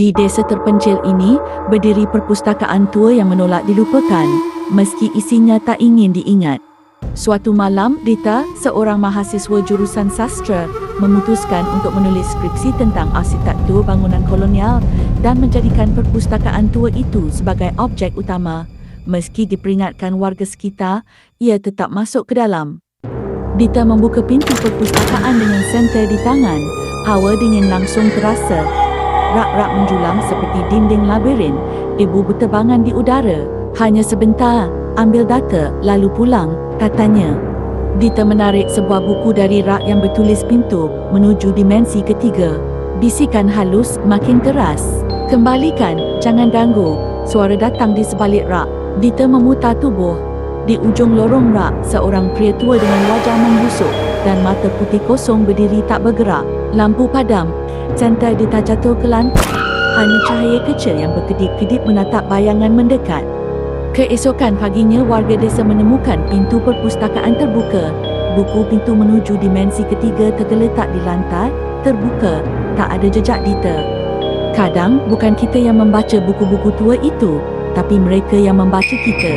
Di desa terpencil ini, berdiri perpustakaan tua yang menolak dilupakan, meski isinya tak ingin diingat. Suatu malam, Rita, seorang mahasiswa jurusan sastra, memutuskan untuk menulis skripsi tentang arsitektur bangunan kolonial dan menjadikan perpustakaan tua itu sebagai objek utama. Meski diperingatkan warga sekitar, ia tetap masuk ke dalam. Dita membuka pintu perpustakaan dengan senter di tangan. Hawa dingin langsung terasa. Rak-rak menjulang seperti dinding labirin. Ibu berterbangan di udara. Hanya sebentar, ambil data, lalu pulang, katanya. Dita menarik sebuah buku dari rak yang bertulis pintu menuju dimensi ketiga. Bisikan halus makin keras. Kembalikan, jangan ganggu. Suara datang di sebalik rak. Dita memutar tubuh. Di ujung lorong rak, seorang pria tua dengan wajah membusuk dan mata putih kosong berdiri tak bergerak. Lampu padam. Senter Dita jatuh ke lantai. Hanya cahaya kecil yang berkedip-kedip menatap bayangan mendekat. Keesokan paginya warga desa menemukan pintu perpustakaan terbuka. Buku pintu menuju dimensi ketiga tergeletak di lantai, terbuka, tak ada jejak Dita. Kadang bukan kita yang membaca buku-buku tua itu, tapi mereka yang membaca kita.